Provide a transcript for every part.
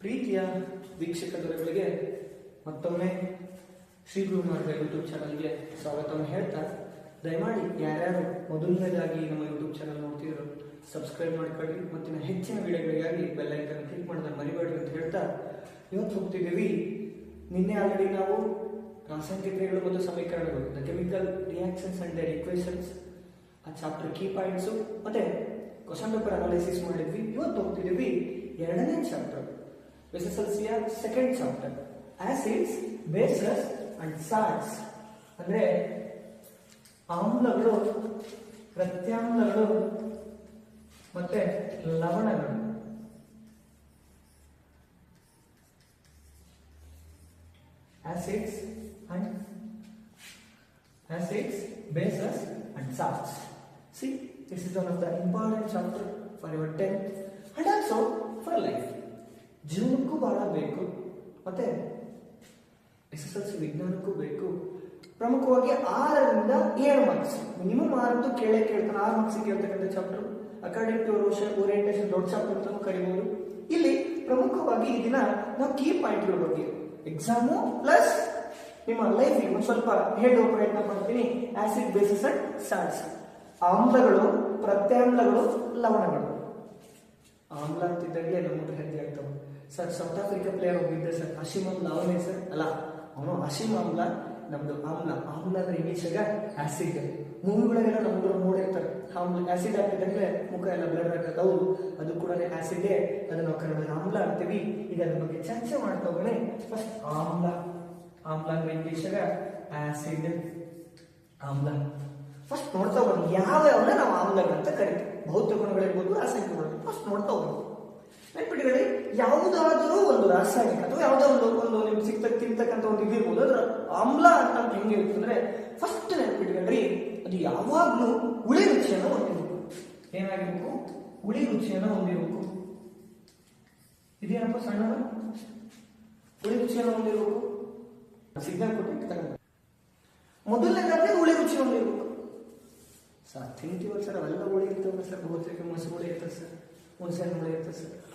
ಪ್ರೀತಿಯ ವೀಕ್ಷಕ ದೊರೆಗಳಿಗೆ ಮತ್ತೊಮ್ಮೆ ಶ್ರೀ ಗುರು ಮಾರ್ಗ ಯೂಟ್ಯೂಬ್ ಚಾನಲ್ಗೆ ಸ್ವಾಗತವನ್ನು ಹೇಳ್ತಾ, ದಯಮಾಡಿ ಯಾರ್ಯಾರು ಮೊದಲನೇದಾಗಿ ನಮ್ಮ ಯೂಟ್ಯೂಬ್ ಚಾನಲ್ ನೋಡ್ತಿದ್ರು ಸಬ್ಸ್ಕ್ರೈಬ್ ಮಾಡ್ಕೊಳ್ಳಿ ಮತ್ತಿನ ಹೆಚ್ಚಿನ ವಿಡಿಯೋಗಳಿಗಾಗಿ ಬೆಲ್ ಐಕನ್ ಕ್ಲಿಕ್ ಮಾಡಿದ್ರೆ ಮರಿಬೇಡಿ ಅಂತ ಹೇಳ್ತಾ, ಇವತ್ತು ಹೋಗ್ತಿದ್ದೀವಿ. ನಿನ್ನೆ ಆಲ್ರೆಡಿ ನಾವು ರಾಸಾಯನಿಕ ಕ್ರಿಯೆಗಳು ಮತ್ತು ಸಮೀಕರಣಗಳು the chemical reactions and their equations ಆ ಚಾಪ್ಟರ್ ಕೀ ಪಾಯಿಂಟ್ಸು ಮತ್ತೆ ಕ್ವಶನ್ ಪೇಪರ್ ಅನಾಲಿಸಿಸ್ ಮಾಡಿದ್ವಿ. ಇವತ್ತು ಹೋಗ್ತಿದ್ದೀವಿ ಎರಡನೇ ಚಾಪ್ಟರ್ ಎಸ್ ಎಸ್ ಎಲ್ ಸಿಯ second chapter acids bases and salts ಅಂದ್ರೆ ಆಮ್ಲಗಳು ಪ್ರತ್ಯಾಮ್ಲಗಳು ಮತ್ತೆ ಲವಣಗಳು acids and acids, bases and salts. See, this is one of the important chapter for your 10th and also for life. ಜೀವನಕ್ಕೂ ಬಹಳ ಬೇಕು, ಮತ್ತೆ S S L C ವಿಜ್ಞಾನಕ್ಕೂ ಬೇಕು. ಪ್ರಮುಖವಾಗಿ ಆರರಿಂದ ಏಳು ಮಾರ್ಕ್ಸ್. ಮಿನಿಮಮ್ ಆರಂತೂ ಕೇಳೇ ಕೇಳ್ತಾನೆ. ಆರು ಮಾರ್ಕ್ಸ್ ಕೇಳ್ತಕ್ಕಂಥ ಚಾಪ್ಟರ್ ಅಕಾಡೆಮಿಕ್ ಟು ಓರಿಯಂಟೇಷನ್ ದೊಡ್ಡ ಚಾಪ್ಟರ್ ಅಂತ ಕರಿಬಹುದು ಇಲ್ಲಿ ಪ್ರಮುಖವಾಗಿ ಈ ದಿನ ನಾವು ಕೀ ಪಾಯಿಂಟ್ಗಳ ಬಗ್ಗೆ. ಎಕ್ಸಾಮು ಪ್ಲಸ್ ನಿಮ್ಮ ಲೈಫಿಗೆ ಒಂದು ಸ್ವಲ್ಪ ಹೇಳುವ ಪ್ರಯತ್ನ ಮಾಡ್ತೀನಿ. ಆಸಿಡ್ ಬೇಸಿಸ್ ಅಂಡ್ ಸಾಲ್ಟ್ಸ್ ಆಮ್ಲಗಳು, ಪ್ರತ್ಯಾಮ್ಲಗಳು, ಲವಣಗಳು. ಆಮ್ಲ ಅಂತಿದ್ದಂಗೆ ನಮ್ಮ ಹೆಜ್ಜೆ ಆಗ್ತವೆ. ಸರ್ ಸೌತ್ ಆಫ್ರಿಕಾ ಪ್ಲೇಯರ್ ಒಬ್ಬಿದ್ದೆ ಸರ್ ಹಶಿಮ್ ಆಮ್ಲ ಅವನೇ ಸರ್. ಅಲ್ಲ, ಅವನು ಹಶಿಮ್ ಆಮ್ಲ ನಮ್ದು ಆಮ್ಲ ಆಮ್ಲ ಅಂದ್ರೆ ಇಂಗ್ಲೀಷಾಗ ಆಸಿಡ್ ನಮ್ಮ ಹುಡುಗರು ನೋಡಿರ್ತಾರೆ. ಆಮ್ಲ ಆಸಿಡ್ ಹಾಕಿದಂಗೆ ಮುಖ ಎಲ್ಲ ಬ್ಲಡ್ ಆಗ್ತದೆ ಹೌದು. ಅದು ಕೂಡ ಆಸಿಡೇ ಅದನ್ನ ನಾವು ಕನ್ನಡದಲ್ಲಿ ಆಮ್ಲ ಅಂತೀವಿ. ಈಗ ಅದ್ರ ಬಗ್ಗೆ ಚರ್ಚೆ ಮಾಡ್ತಾ ಫಸ್ಟ್ ಆಮ್ಲ ಆಮ್ಲ ಅಂದ್ರೆ ಇಂಗ್ಲೀಷಾಗ ಆಸಿಡ್ ಆಮ್ಲ ಫಸ್ಟ್ ನೋಡ್ತಾ ಹೋಗೋಣ. ಯಾವ ಯಾವ ನಾವು ಆಮ್ಲಗಳು ಅಂತ ಕರಿತೀವಿ. ಭೌತಿಕ ಗುಣಗಳಿರ್ಬೋದು, ರಾಸಾಯನಿಕ ಗುಣಗಳು ಫಸ್ಟ್ ನೋಡ್ತಾ ಹೋಗೋಣ. ನೆನ್ಪಿಟ್ಕೊಳ್ಳಿ ಯಾವುದಾದರೂ ಒಂದು ರಾಸಾಯನಿಕ ಅಥವಾ ಯಾವುದೋ ಒಂದು ಒಂದು ನಿಮ್ಗೆ ಸಿಗ್ತ ತಿಂತಕ್ಕಂಥ ಒಂದು ಇದಿರ್ಬೋದು ಅದ್ರ ಆಮ್ಲ ಅಂತ ಹೆಂಗೆ ಇರುತ್ತೆ ಅಂದ್ರೆ ಫಸ್ಟ್ ನೆನ್ಪಿಟ್ಕೊಳ್ರಿ ಅದು ಯಾವಾಗಲೂ ಹುಳಿ ರುಚಿಯನ್ನು ಹೊಂದಿರಬೇಕು. ಏನಾಗಿರ್ಬೇಕು? ಹುಳಿ ರುಚಿಯನ್ನು ಹೊಂದಿರಬೇಕು. ಇದೇನಪ್ಪ ಸಣ್ಣ ಹುಳಿ ರುಚಿಯನ್ನು ಹೊಂದಿರಬೇಕು. ಸಿಗ್ನಲ್ ಕೊಟ್ಟು ತಗೊಂಡು. ಮೊದಲನೇದಾದ್ರೆ ಹುಳಿ ರುಚಿ ಹೊಂದಿರಬೇಕು. ಸರ್, ತಿಂತೀವಲ್ಲ ಸರ್, ಅವೆಲ್ಲ ಹುಳಿ ಇರ್ತವಲ್ಲ ಸರ್, ಬಹುತೇಕ ಮೊಸರು ಹುಳಿ ಇರ್ತದೆ ಸರ್, ಹುಣಸೆ ಹುಳಿ ಇರ್ತದೆ ಸರ್.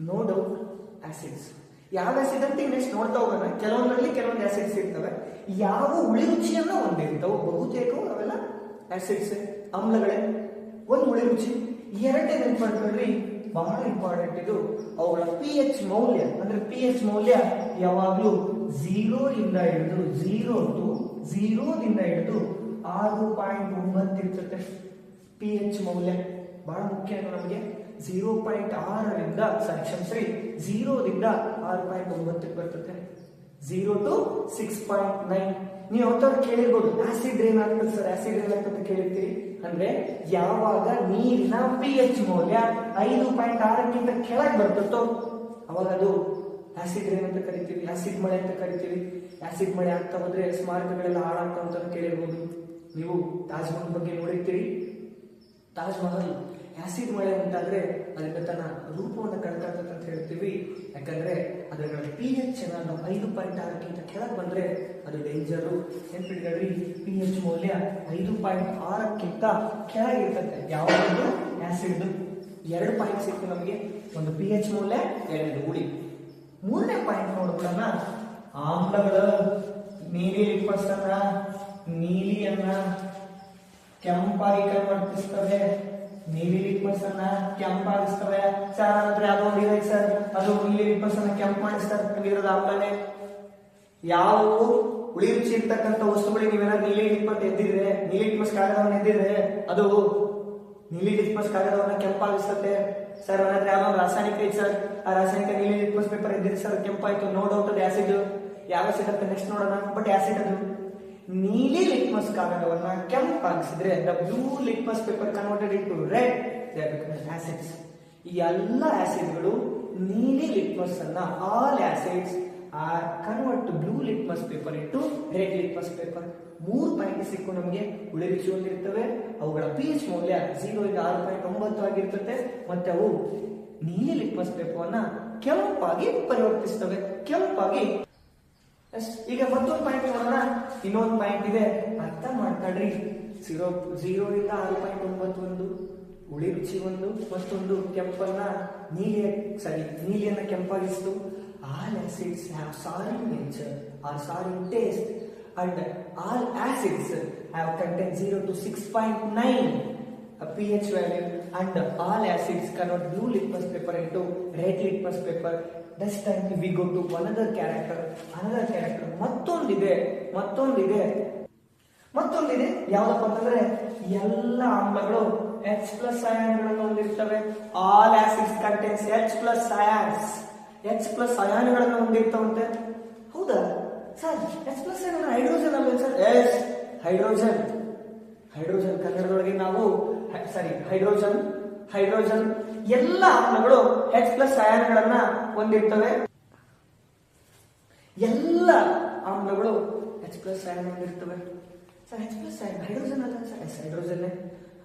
ನೋ ಡೌಟ್ ಆಸಿಡ್ಸ್ ಯಾವ ಆಸಿಡ್ ಅಂತ ನೆಕ್ಸ್ಟ್ ನೋಡ್ತಾ ಹೋಗೋಣ. ಕೆಲವೊಂದರಲ್ಲಿ ಕೆಲವೊಂದು ಆಸಿಡ್ಸ್ ಇರ್ತವೆ. ಯಾವ ಹುಳಿ ರುಚಿಯನ್ನ ಹೊಂದಿರ್ತವೆ, ಬಹುತೇಕವು ಅವೆಲ್ಲ ಆಸಿಡ್ಸ್ ಆಮ್ಲಗಳೇ. ಒಂದು ಹುಳಿ ರುಚಿ. ಎರಡನೇ ನೆನ್ಪು ಮಾಡ್ಕೊಳ್ರಿ ಬಹಳ ಇಂಪಾರ್ಟೆಂಟ್ ಇದು. ಅವುಗಳ ಪಿ ಎಚ್ ಮೌಲ್ಯ. ಅಂದ್ರೆ ಪಿ ಎಚ್ ಮೌಲ್ಯ ಯಾವಾಗಲೂ ಝೀರೋ ಇಂದ ಹಿಡಿದು ಝೀರೋ ಟು ಝೀರೋದಿಂದ ಹಿಡಿದು ಆರು ಪಾಯಿಂಟ್ ಒಂಬತ್ತು ಇರ್ತದೆ. ಪಿ ಎಚ್ ಮೌಲ್ಯ. ಬಹಳ ಮುಖ್ಯ ನಮಗೆ? ಝೀರೋ ಪಾಯಿಂಟ್ ಆರರಿಂದ ಸಾರಿ ಕ್ಷಮಿಸ್ರಿ ಝೀರೋದಿಂದ ಆರು ಪಾಯಿಂಟ್ ಒಂಬತ್ತಕ್ಕೆ ಬರ್ತದೆ. Zero to six point nine. ನೀವು ಯಾವತ್ತಾದ್ರು ಕೇಳಿರ್ಬೋದು ಆಸಿಡ್ ಏನಾಗ್ತದೆ ಸರ್. ಆಸಿಡ್ ಏನಾಗ್ತದೆ ಕೇಳಿರ್ತೀರಿ. ಅಂದ್ರೆ ಯಾವಾಗ ನೀರಿನ ಪಿ ಎಚ್ ಮೌಲ್ಯ ಐದು ಪಾಯಿಂಟ್ ಆರಕ್ಕಿಂತ ಕೆಳಗೆ ಬರ್ತದೋ ಅವಾಗ ಅದು ಆಸಿಡ್ ರೇನ್ ಅಂತ ಕರಿತೀವಿ. ಆಸಿಡ್ ಮಳೆ ಅಂತ ಕರಿತೀವಿ. ಆಸಿಡ್ ಮಳೆ ಆಗ್ತಾ ಹೋದ್ರೆ ಸ್ಮಾರಕಗಳೆಲ್ಲ ಹಾಳಾಗ್ತಾವ ಅಂತ ಕೇಳಿರ್ಬೋದು. ನೀವು ತಾಜ್ ಮಹಲ್ ಬಗ್ಗೆ ನೋಡಿರ್ತೀರಿ. ತಾಜ್ ಮಹಲ್ ಆಸಿಡ್ ಮಳೆ ಉಂಟಾದ್ರೆ ಅದಕ್ಕೆ ತನ್ನ ರೂಪವನ್ನು ಕಳ್ಕೊಳ್ತದೆ ಅಂತ ಹೇಳ್ತೀವಿ. ಯಾಕಂದ್ರೆ ಅದರ ಪಿ ಎಚ್ ಏನಾದ್ರು ಐದು ಪಾಯಿಂಟ್ ಆರಕ್ಕಿಂತ ಕೆಳಗೆ ಬಂದ್ರೆ ಅದು ಡೇಂಜರು ನೆನ್ಪಿಟ್ಕೊಳ್ರಿ ಪಿ ಎಚ್ ಮೌಲ್ಯ ಐದು ಪಾಯಿಂಟ್ ಆರಕ್ಕಿಂತ ಕೆಳಗಿರ್ತದೆ ಯಾವುದು? ಆಸಿಡ್. ಎರಡು ಪಾಯಿಂಟ್ ಸಿಕ್ತು ನಮಗೆ. ಒಂದು ಪಿ ಎಚ್ ಮೌಲ್ಯ, ಎರಡು ಹುಳಿ ಮೂರನೇ ಪಾಯಿಂಟ್ ನೋಡ್ಬಿಡೋಣ ಆಮ್ಲಗಳು ನೀಲಿ ಲಿಕ್ವಸ್ಸನ್ನ ನೀಲಿಯನ್ನ ಕೆಂಪಾಗಿ ಕನ್ವರ್ತಿಸ್ತವೆ ನೀಲಿ ಲಿಕ್ವಸ್ ಅನ್ನ ಕೆಂಪಾಗಿಸ್ತವೆ ಸರ್ ಹತ್ರ ಯಾವ್ದೋ ಒಂದು ಇದೆ ಸರ್. ಅದು ನೀಲಿ ಲಿಕ್ವಸ್ ಅನ್ನ ಮಾಡಿ ಮಾಡಿಸ್ತಾರೆ. ಇರೋದು ಆಮೇಲೆ ಯಾವ ಹುಳಿ ರುಚಿ ಇರ್ತಕ್ಕಂಥ ವಸ್ತುಗಳಿಗೆ ನೀವೇನಾದ್ರು ನೀಲಿ ಲಿಕ್ವಸ್ ಎದ್ದಿದ್ರೆ, ನೀಲಿ ಲಿಕ್ವಸ್ ಕಾಗದವನ್ನ ಎದ್ದಿದ್ರೆ ಅದು ನೀಲಿ ಲಿಕ್ವಸ್ ಕಾಗದವನ್ನ ಕೆಂಪಾಗಿಸ್ತತೆ ಸರ್, ನನ್ನ ಯಾವ ರಾಸಾಯನಿಕ ಐತೆ ಸರ್. ಆ ರಾಸಾಯನಿಕ ನೀಲಿ ಲಿಕ್ವಸ್ ಪೇಪರ್ ಎದ್ದಿದ್ರೆ ಸರ್ ಕೆಂಪಾಯ್ತು. ನೋ ಡೌಟ್ ಆಸಿಡ್ ಯಾವ ಸಿಗತ್ತೆ ನೆಕ್ಸ್ಟ್ ನೋಡೋಣ. ಬಟ್ ಆಸಿಡ್ ಅದು ನೀಲಿ ಲಿಟ್ಮಸ್ ಕಾಗದವನ್ನ ಕೆಂಪಾಗಿಸಿದ್ರೆ the blue litmus paper converted into red acids ಈ ಎಲ್ಲ ಆಸಿಡ್ಗಳು ನೀಲಿ ಲಿಟ್ಮಸ್ ಅನ್ನ all acids are convert blue litmus paper ಇಟ್ಟು ರೆಡ್ ಲಿಟ್ಮಸ್ ಪೇಪರ್ ಮೂರು ಪಾಯಿಂಟ್ ಸಿಕ್ಕು ನಮಗೆ ರುಚಿ ಹೊಂದಿರ್ತವೆ, ಅವುಗಳ ಪಿ ಎಚ್ ಮೌಲ್ಯ ಜೀರೋ ಇಂದ ಆರು ಪಾಯಿಂಟ್ ಒಂಬತ್ತು ಆಗಿರ್ತದೆ, ಮತ್ತೆ ಅವು ನೀಲಿ ಲಿಟ್ಮಸ್ ಪೇಪರ್ನ ಕೆಂಪಾಗಿ ಪರಿವರ್ತಿಸ್ತವೆ, ಕೆಂಪಾಗಿ ಈಗ ಮತ್ತೊಂದು ಪಾಯಿಂಟ್ ನೋಡೋಣ. ಇನ್ನೊಂದು ಪಾಯಿಂಟ್ ಇದೆ. ಅರ್ಥ ಮಾಡ್ಕೊಳ್ರಿ. ಸಿರೋ ಜೀರೋ ಇಂದ ಆರು ಪಾಯಿಂಟ್ ಒಂಬತ್ತು ಒಂದು ಹುಳಿ ರುಚಿ ಒಂದು, ಮತ್ತೊಂದು ಕೆಂಪನ್ನ ನೀಲಿ ಸಾರಿ, ನೀಲಿಯನ್ನ ಕೆಂಪಾಗಿಸ್ತು. All acids have sour nature or sour taste and all acids have content zero to six point nine P H value and all acids convert blue litmus paper into red litmus paper. This time we go to another character another character ಮತ್ತೊಂದಿದೆ ಮತ್ತೊಂದಿದೆ. ಮತ್ತೊಂದಿದೆ ಯಾವ್ದಪ್ಪ ಅಂತಂದ್ರೆ ಎಲ್ಲ ಆಮ್ಲಗಳು H plus ಅಯಾನ್ಗಳನ್ನು ಹೊಂದಿರ್ತವೆ. All acids contains H plus ions H plus ಅಯಾನ್ಗಳನ್ನು ಹೊಂದಿರ್ತವಂತೆ. ಹೌದಾ? ಸರ್ ಎಚ್ ಪ್ಲಸ್ ಹೈಡ್ರೋಜನ್ ಅಲ್ಲ ಸರ್ ಎಸ್ ಹೈಡ್ರೋಜನ್ ಹೈಡ್ರೋಜನ್ ಕನ್ನಡದೊಳಗೆ ನಾವು ಸಾರಿ ಹೈಡ್ರೋಜನ್ ಹೈಡ್ರೋಜನ್ ಎಲ್ಲ ಆಮ್ಲಗಳು ಎಚ್ ಪ್ಲಸ್ ಅಯಾನ್ಗಳನ್ನ ಹೊಂದಿರ್ತವೆ ಎಲ್ಲ ಆಮ್ಲಗಳು ಎಚ್ ಪ್ಲಸ್ ಅಯಾನ್ ಹೊಂದಿರ್ತವೆ sir H plus ion hydrogen ಅಲ್ಲ ಸರ್? ಎಸ್ ಹೈಡ್ರೋಜನ್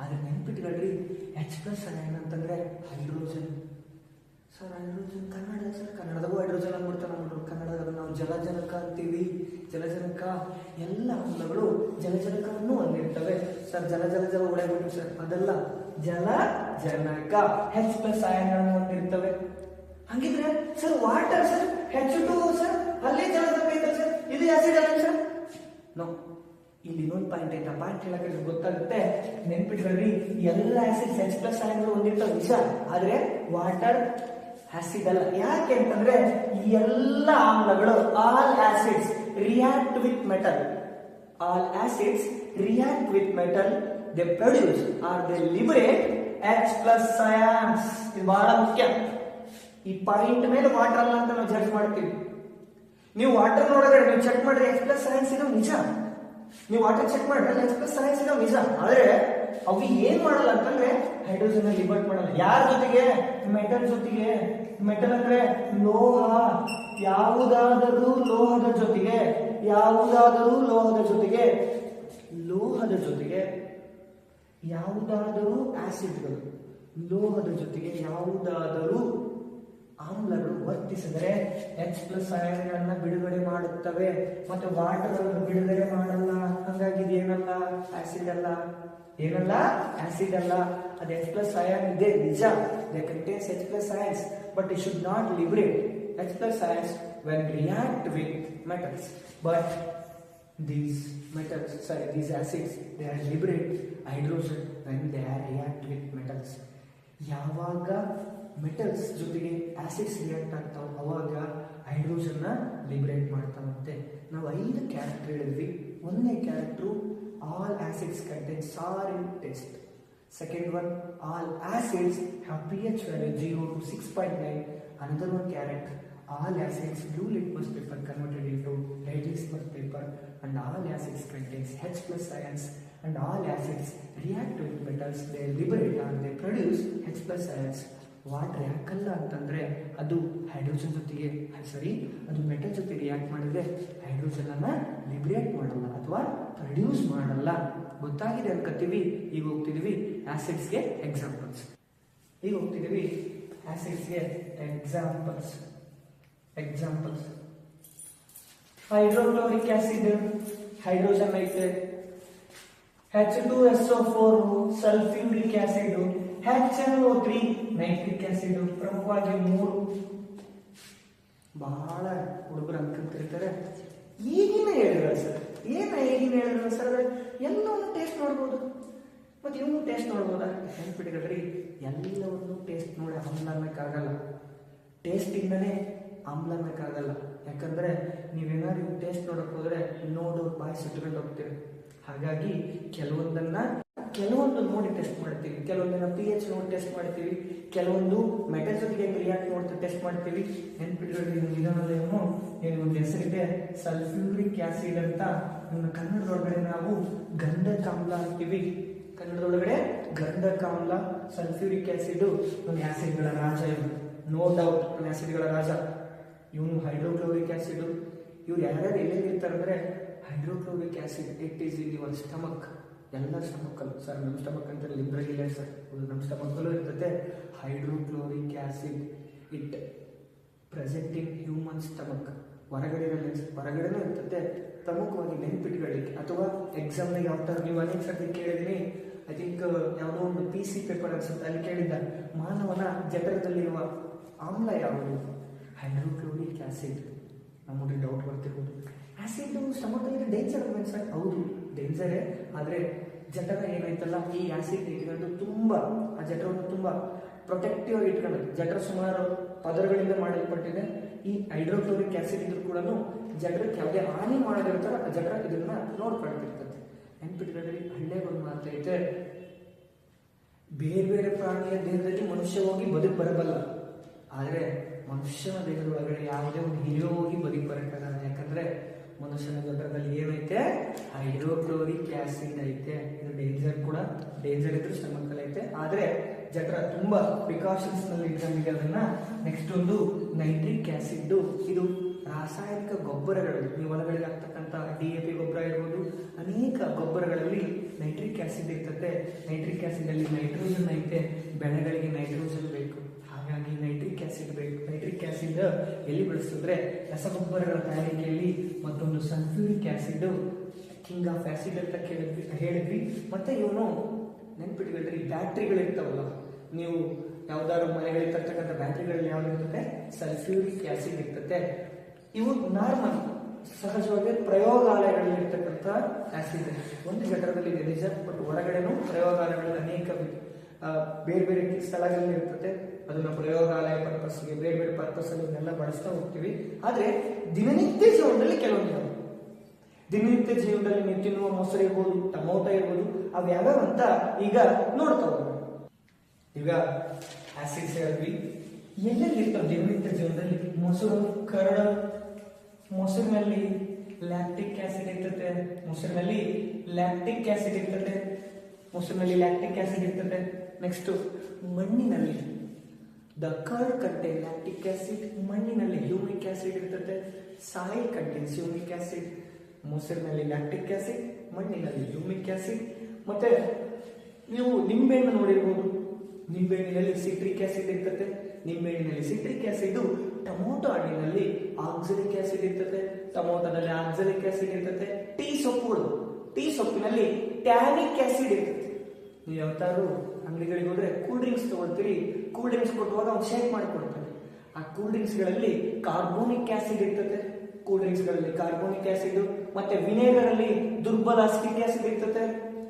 ಆದ್ರೆ ನೆನ್ಪಿಟ್ಕೊಳ್ರಿ ಎಚ್ ಪ್ಲಸ್ ಅಯಾನ್ ಅಂತಂದ್ರೆ hydrogen sir hydrogen Kannada, sir ಕನ್ನಡದಾಗೂ hydrogen ಅಂದ್ಬಿಡ್ತಾರೆ ನೋಡ್ರಿ ಕನ್ನಡದಾಗ ನಾವು ಜಲಜನಕ ಅಂತೀವಿ. ಜಲಜನಕ, ಎಲ್ಲ ಆಮ್ಲಗಳು ಜಲಜನಕವನ್ನು ಹೊಂದಿರ್ತವೆ ಸರ್ ಜಲ ಜಲ ಜಲ ಓಡಾಡ್ಬಿಟ್ಟು ಸರ್, ಅದೆಲ್ಲ ಜಲ ಜನಕ ಹೆಚ್ ಪ್ಲಸ್ ಆಯನಗಳನ್ನು ಹೊಂದಿರ್ತವೆ ಹಂಗಿದ್ರೆ sir water sir H two sir ಅಲ್ಲಿ ಇದೆ ಸರ್ ಇದು ಆಸಿಡ್ ಅಲ್ಲ ಸರ್ ನೋ ಇಲ್ಲಿ ಇನ್ನೊಂದು ಪಾಯಿಂಟ್ ಐತಾ. ಪಾಯಿಂಟ್ ಹೇಳಕ್ಕೆ ಗೊತ್ತಾಗುತ್ತೆ. ನೆನ್ಪಿಟ್ಕೊಳ್ರಿ, ಎಲ್ಲ ಆಸಿಡ್ಸ್ ಎಚ್ ಪ್ಲಸ್ ಆಯನಗಳು ಹೊಂದಿರ್ತವೆ ವಿಷ ಆದ್ರೆ ವಾಟರ್ ಆಸಿಡ್ ಅಲ್ಲ. ಯಾಕೆ ಅಂತಂದ್ರೆ, ಈ ಎಲ್ಲ ಆಮ್ಲಗಳು all acids react with metal all acids react with metal they produce or they liberate H plus ions ಇದು ಬಹಳ ಮುಖ್ಯ. ಈ ಪಾಯಿಂಟ್ ಮೇಲೆ ವಾಟರ್ ಅಲ್ಲ ಅಂತ ನಾವು ಜಡ್ಜ್ ಮಾಡ್ತೀವಿ. ನೀವು ವಾಟರ್ ನೋಡಿದ್ರೆ ನೀವು ಚೆಕ್ ಮಾಡಿದ್ರೆ ಎಕ್ಸ್ ಪ್ಲಸ್ ಸೈನ್ಸ್ ಇರೋ ನಿಜ. ನೀವು ವಾಟರ್ ಚೆಕ್ ಮಾಡಿದ್ರೆ ಎಕ್ಸ್ ಪ್ಲಸ್ ಸೈನ್ಸ್ ಇರೋ ನಿಜ. ಆದ್ರೆ ಅವು ಏನ್ ಮಾಡಲ್ಲ ಅಂತಂದ್ರೆ ಹೈಡ್ರೋಜನ್ ಲಿಬರ್ಟ್ ಮಾಡಲ್ಲ. ಯಾರ ಜೊತೆಗೆ? ಮೆಟಲ್ ಜೊತೆಗೆ. ಮೆಟಲ್ ಅಂದ್ರೆ ಲೋಹ. ಯಾವುದಾದರೂ ಲೋಹದ ಜೊತೆಗೆ. ಯಾವುದಾದರೂ ಲೋಹದ ಜೊತೆಗೆ. ಲೋಹದ ಜೊತೆಗೆ ಯಾವುದಾದರೂ ಆಸಿಡ್ಗಳು ಲೋಹದ ಜೊತೆಗೆ ಯಾವುದಾದರೂ ಆಮ್ಲಗಳು ವರ್ತಿಸಿದರೆ ಎಚ್ ಪ್ಲಸ್ ಅಯಾನ್ಗಳನ್ನ ಬಿಡುಗಡೆ ಮಾಡುತ್ತವೆ. ಮತ್ತೆ ವಾಟರ್ ಅನ್ನು ಬಿಡುಗಡೆ ಮಾಡಲ್ಲ. ಹಂಗಾಗಿ ಇದೇನಲ್ಲ? ಆಸಿಡ್ ಅಲ್ಲ. ಏನಲ್ಲ? ಆಸಿಡ್ ಅಲ್ಲ. ಅದು ಎಚ್ ಪ್ಲಸ್ ಅಯಾನ್ ಇದೆ, ನಿಜ. They contains H plus ions but it should not liberate H plus ions when react with metals but these metals sorry these acids they are liberate hydrogen when they are react with metals ಯಾವಾಗ metals ಜೊತೆಗೆ acids react ಆಗ್ತಾವ ಅವಾಗ ಹೈಡ್ರೋಜನ್ನ liberate ಮಾಡ್ತಾವಂತೆ ನಾವು ಐದು character ಹೇಳಿದ್ವಿ ಒಂದನೇ character all acids content sour in taste second one all acids have P H value zero to six point nine another one character all acids blue litmus paper converted into red litmus paper and all acids contains H plus ions and all acids react with metals they liberate or they produce H plus ions water ಯಾಕಲ್ಲ ಅಂತಂದರೆ ಅದು hydrogen ಜೊತೆಗೆ ಸರಿ ಅದು metal ಜೊತೆ react ಮಾಡಿದ್ರೆ ಹೈಡ್ರೋಜನನ್ನು ಲಿಬ್ರಿಯೇಟ್ ಮಾಡಲ್ಲ ಅಥವಾ produce ಮಾಡಲ್ಲ. ಗೊತ್ತಾಗಿದೆ ಅನ್ಕೋತೀವಿ. ಈಗ ಹೋಗ್ತಿದ್ದೀವಿ ಆ್ಯಸಿಡ್ಸ್ಗೆ ಎಕ್ಸಾಂಪಲ್ಸ್ ಈಗ ಹೋಗ್ತಿದ್ದೀವಿ ಆ್ಯಸಿಡ್ಸ್ಗೆ examples examples hydrochloric acid hydrogen ಐತೆ H two S O four sulphuric acid H N O three nitric acid ಪ್ರಮುಖವಾಗಿ ಮೂರು ಬಹಳ ಹುಡುಗರು ಅನ್ಕೊಂತಿರ್ತಾರೆ ಈಗಿನ ಹೇಳಿದ್ರು ಸರ್. ಏನ ಈಗಿನ ಹೇಳಿದ್ರು ಸರ್ ಅಂದ್ರೆ ಎಲ್ಲವನ್ನು ಟೇಸ್ಟ್ ನೋಡ್ಬೋದು. ಮತ್ತೆ ಇವನು ಟೇಸ್ಟ್ ನೋಡ್ಬೋದಾ? ನೆನ್ಪಿಟ್ಕೊಳ್ರಿ ಎಲ್ಲವನ್ನು ಟೇಸ್ಟ್ ನೋಡಿ ಆಮ್ಲ ಅನ್ನಕ್ಕಾಗಲ್ಲ ಟೇಸ್ಟಿಂದನೇ ಆಮ್ಲ ಅನ್ನಕ್ಕಾಗಲ್ಲ ಯಾಕಂದ್ರೆ ನೀವೇನಾದ್ರು ಟೇಸ್ಟ್ ನೋಡಕ್ ಹೋದ್ರೆ ನೋಡು ಬಾಯಿ ಸುಟ್ಕೊಂಡು ಹೋಗ್ತೀರಿ. ಹಾಗಾಗಿ ಕೆಲವೊಂದನ್ನ ಕೆಲವೊಂದು ನೋಡಿ ಟೆಸ್ಟ್ ಮಾಡ್ತೀವಿ, ಕೆಲವೊಂದನ್ನ ಪಿ ಎಚ್ ನೋಡಿ ಟೆಸ್ಟ್ ಮಾಡ್ತೀವಿ, ಕೆಲವೊಂದು ಮೆಟಲ್ ಜೊತೆಗೆ ರಿಯಾಕ್ಟ್ ನೋಡ್ತಾ ಟೆಸ್ಟ್ ಮಾಡ್ತೀವಿ. ನೆನ್ಪಿಟ್ಕೊಳ್ಳಿ ಏನು ಒಂದು ಹೆಸರಿದೆ ಸಲ್ಫ್ಯೂರಿಕ್ ಆಸಿಡ್ ಅಂತ. ನಮ್ಮ ಕನ್ನಡದೊಳಗಡೆ ನಾವು ಗಂಧಕ ಆಮ್ಲ ಅಂತೀವಿ. ಕನ್ನಡದೊಳಗಡೆ ಗಂಧಕ ಆಮ್ಲ ಸಲ್ಫ್ಯೂರಿಕ್ ಆಸಿಡ್ ಒಂದು ಆಸಿಡ್ಗಳ ರಾಜ ಇವನು ನೋ ಡೌಟ್ ಒಂದು ಆಸಿಡ್ಗಳ ರಾಜ. ಇವನು ಹೈಡ್ರೋಕ್ಲೋರಿಕ್ ಆಸಿಡ್ ಇವ್ರು ಯಾರ್ಯಾರು ಎಲ್ಲೆಲ್ಲಿ ಇರ್ತಾರೆ ಅಂದ್ರೆ hydrochloric acid it is in your stomach ಎಲ್ಲ ಸ್ಟಮಕ್ಕಲ್ಲು ಸರ್, ನಮ್ಮ ಸ್ಟಮಕ್ ಅಂತ ಲಿಬ್ರಲ್ ಇಲ್ಲ ಸರ್. ನಮ್ಮ ಸ್ಟಮಕ್ಕಲ್ಲೂ ಇರ್ತದೆ. Hydrochloric acid it present in human stomach ಹೊರಗಡೆ ಹೊರಗಡೆನೂ ಇರ್ತದೆ. ಪ್ರಮುಖವಾಗಿ ನೆನ್ಪಿಟ್ಕೊಳ್ಳಿಕ್ಕೆ. ಅಥವಾ ಎಕ್ಸಾಮ್ನಾಗ ಯಾವ ಥರ ನೀವು ಅನೇಕ ಸರ್ತಿ ಕೇಳಿದ್ರಿ ಐ ಥಿಂಕ್ ಯಾವುದೋ ಒಂದು ಪಿ ಸಿ ಪೇಪರ್ ಅನ್ಸುತ್ತೆ. ಅಲ್ಲಿ ಕೇಳಿದ್ದ, ಮಾನವನ ಜಠರದಲ್ಲಿರುವ ಆಮ್ಲ ಯಾವುದು? Hydrochloric acid. ನಮಗೆ ಡೌಟ್ ಬರ್ತಿರ್ಬೋದು. ಆಸಿಡ್ ಸ್ಟಮಕಲ್ಲಿ ಡೇಂಜರ್ ಅಲ್ವೇನು ಸರ್? ಹೌದು ಡೇಂಜರೇ ಆದರೆ ಜಠರ ಏನಾಯ್ತಲ್ಲ ಈ ಆಸಿಡ್ ಇಟ್ಕೊಂಡು ತುಂಬ, ಆ ಜಠರವನ್ನು ತುಂಬ ಪ್ರೊಟೆಕ್ಟಿವ್ ಆಗಿ ಇಟ್ಕೊಂಡು ಜಠರ ಸುಮಾರು ಪದರಗಳಿಂದ ಮಾಡಲ್ಪಟ್ಟಿದೆ. ಈ ಹೈಡ್ರೋಕ್ಲೋರಿಕ್ ಆಸಿಡ್ ಇದ್ರೂ ಕೂಡ ಜಠರಕ್ಕೆ ಯಾವುದೇ ಹಾನಿ ಮಾಡದಿರ್ತಾರ ಆ ಜಠರ ಇದನ್ನ ನೋಡ್ಕೊಳ್ತಿರ್ತದೆ. ನೆನ್ಪಿಟ್ಕೊಂಡ್ರಿ, ಹಳ್ಳೆ ಒಂದು ಮಾತೈತೆ ಬೇರೆ ಬೇರೆ ಪ್ರಾಣಿಯ ದೇಹದಲ್ಲಿ ಮನುಷ್ಯ ಹೋಗಿ ಬದುಕು ಬರಬಲ್ಲ. ಆದರೆ ಮನುಷ್ಯನ ದೇಹದ ಒಳಗಡೆ ಯಾವುದೇ ಒಂದು ಹಿರಿಯೋ ಹೋಗಿ ಬದುಕು ಬರಕ್ಕಾಗಲ್ಲ. ಯಾಕಂದ್ರೆ ಮನುಷ್ಯನ ಗರ್ಭದಲ್ಲಿ ಏನೈತೆ? ಹೈಡ್ರೋಕ್ಲೋರಿಕ್ ಆಸಿಡ್ ಐತೆ. ಇದು ಡೇಂಜರ್ ಕೂಡ. ಡೇಂಜರ್ ಇದ್ರೂ ಸ್ಟಮಕಲ್ ಐತೆ. ಆದ್ರೆ ಜಠರ ತುಂಬಾ ಪ್ರಿಕಾಷನ್ಸ್ನಲ್ಲಿ ಇದ್ದಂಗೆ ಅದನ್ನ ನೆಕ್ಸ್ಟ್ ಒಂದು ನೈಟ್ರಿಕ್ ಆಸಿಡ್ ಇದು ರಾಸಾಯನಿಕ ಗೊಬ್ಬರಗಳಲ್ಲಿ, ನೀವು ಹೊಲಗಳಿಗೆ ಹಾಕ್ತಕ್ಕಂಥ ಡಿ ಎ ಪಿ ಗೊಬ್ಬರ ಇರ್ಬೋದು, ಅನೇಕ ಗೊಬ್ಬರಗಳಲ್ಲಿ ನೈಟ್ರಿಕ್ ಆಸಿಡ್ ಇರ್ತದೆ. ನೈಟ್ರಿಕ್ ಆಸಿಡ್ ಅಲ್ಲಿ ನೈಟ್ರೋಜನ್ ಐತೆ. ಬೆಳೆಗಳಿಗೆ ನೈಟ್ರೋಜನ್ ಬೇಕು. ಹಾಗಾಗಿ ನೈಟ್ರಿಕ್ ಆಸಿಡ್ ಬೇಕು ನೈಟ್ರಿಕ್ ಆಸಿಡ್ ಎಲ್ಲಿ ಬಳಸಿದ್ರೆ ರಸಗೊಬ್ಬರಗಳ ತಯಾರಿಕೆಯಲ್ಲಿ ಮತ್ತೊಂದು sulphuric acid king of acid ಅಂತ ಕೇಳಿದ್ವಿ ಹೇಳಿದ್ವಿ. ಮತ್ತೆ ಇವನು ನೆನ್ಪಿಟ್ಕೊಳ್ರಿ ಬ್ಯಾಟ್ರಿಗಳು ಇರ್ತಾವಲ್ಲ ನೀವು ಯಾವ್ದಾದ್ರು ಮನೆಗಳಿಗೆ ತರ್ತಕ್ಕಂಥ ಬ್ಯಾಟ್ರಿಗಳಲ್ಲಿ ಯಾವ್ದು ಇರ್ತದೆ? ಸಲ್ಫ್ಯೂರಿಕ್ ಆಸಿಡ್ ಇರ್ತದೆ. ಇವು ನಾರ್ಮಲ್ ಸಹಜವಾಗಿ ಪ್ರಯೋಗಾಲಯಗಳಲ್ಲಿ ಇರ್ತಕ್ಕಂಥ ಆಸಿಡ್ ಒಂದು ಘಟಕದಲ್ಲಿ ಇದೆ ಬಟ್ ಹೊರಗಡೆನೂ ಪ್ರಯೋಗಾಲಯಗಳಲ್ಲಿ ಅನೇಕ ಬೇರೆ ಬೇರೆ ಸ್ಥಳಗಳಲ್ಲಿ ಇರ್ತದೆ. ಅದನ್ನ ಪ್ರಯೋಗಾಲಯ ಪರ್ಪಸ್ಗೆ, ಬೇರೆ ಬೇರೆ ಪರ್ಪಸ್ ಅಲ್ಲಿ ಇದನ್ನೆಲ್ಲ ಬಳಸ್ತಾ ಹೋಗ್ತೀವಿ. ಆದ್ರೆ ದಿನನಿತ್ಯ ಜೀವನದಲ್ಲಿ ಕೆಲವೊಂದು. ದಿನನಿತ್ಯ ಜೀವನದಲ್ಲಿ ನೀವು ತಿನ್ನುವ ಮೊಸರು ಇರ್ಬೋದು, ಟಮೋಟ ಇರ್ಬೋದು ಅವ್ಯಾವ್ಯಾವ ಅಂತ ಈಗ ನೋಡ್ತಾ ಈಗ ಆಸಿಡ್ಸ್ ಹೇಳಿದ್ವಿ ಎಲ್ಲೆಲ್ಲಿ ಇರ್ತಾವೆ ದಿನನಿತ್ಯ ಜೀವನದಲ್ಲಿ? ಮೊಸರು, ಕರಡ, ಮೊಸರಿನಲ್ಲಿ ಲ್ಯಾಕ್ಟಿಕ್ ಆಸಿಡ್ ಇರ್ತದೆ. ಮೊಸರಿನಲ್ಲಿ ಲ್ಯಾಕ್ಟಿಕ್ ಆಸಿಡ್ ಇರ್ತದೆ. ಮೊಸರಿನಲ್ಲಿ ಲ್ಯಾಕ್ಟಿಕ್ ಆಸಿಡ್ ಇರ್ತದೆ. ನೆಕ್ಸ್ಟ್ ಮಣ್ಣಿನಲ್ಲಿ the curd contain lactic acid ಮಣ್ಣಿನಲ್ಲಿ ಹ್ಯೂಮಿಕ್ ಆಸಿಡ್ ಇರ್ತದೆ ಸಾಯಿಲ್ ಕಂಟೈನ್ಸ್ ಹ್ಯೂಮಿಕ್ ಆಸಿಡ್ ಮೊಸರಿನಲ್ಲಿ ಲ್ಯಾಕ್ಟಿಕ್ ಆಸಿಡ್ ಮಣ್ಣಿನಲ್ಲಿ ಹ್ಯೂಮಿಕ್ ಆಸಿಡ್ ಮತ್ತೆ ನೀವು ನಿಂಬೆಹಣ್ಣು ನೋಡಿರ್ಬೋದು. ನಿಂಬೆಹಣ್ಣಿನಲ್ಲಿ ಸಿಟ್ರಿಕ್ ಆಸಿಡ್ ಇರ್ತದೆ. ನಿಂಬೆಹಣ್ಣಿನಲ್ಲಿ ಸಿಟ್ರಿಕ್ ಆಸಿಡ್ ಟೊಮೊಟೊ ಹಣ್ಣಿನಲ್ಲಿ ಆಕ್ಸಿಲಿಕ್ ಆಸಿಡ್ ಇರ್ತದೆ. ಟೊಮೊಟೊದಲ್ಲಿ ಆಕ್ಸಿಲಿಕ್ ಆಸಿಡ್ ಇರ್ತದೆ. ಟೀ ಸೊಪ್ಪುಗಳು, ಟೀ ಸೊಪ್ಪಿನಲ್ಲಿ ಟ್ಯಾನಿಕ್ ಆಸಿಡ್ ಇರ್ತದೆ. ನೀವು ಯಾವತ್ತಾದ್ರು ಅಂಗಡಿಗಳಿಗೆ ಹೋದ್ರೆ ಕೂಲ್ ಡ್ರಿಂಕ್ಸ್ ತಗೊಳ್ತೀರಿ ಕೂಲ್ ಡ್ರಿಂಕ್ಸ್ ಕೊಟ್ಟುವಾಗ ಅವ್ನು ಶೇಕ್ ಮಾಡಿ ಕೊಡ್ತಾನೆ ಆ ಕೂಲ್ ಡ್ರಿಂಕ್ಸ್ಗಳಲ್ಲಿ ಕಾರ್ಬೋನಿಕ್ ಆಸಿಡ್ ಇರ್ತದೆ ಕೂಲ್ ಡ್ರಿಂಕ್ಸ್ಗಳಲ್ಲಿ ಕಾರ್ಬೋನಿಕ್ ಆಸಿಡ್ ಮತ್ತೆ ವಿನೇಗರ್ ಅಲ್ಲಿ ದುರ್ಬಲ ಅಸ್ಟಿಕ್ ಆಸಿಡ್ ಇರ್ತದೆ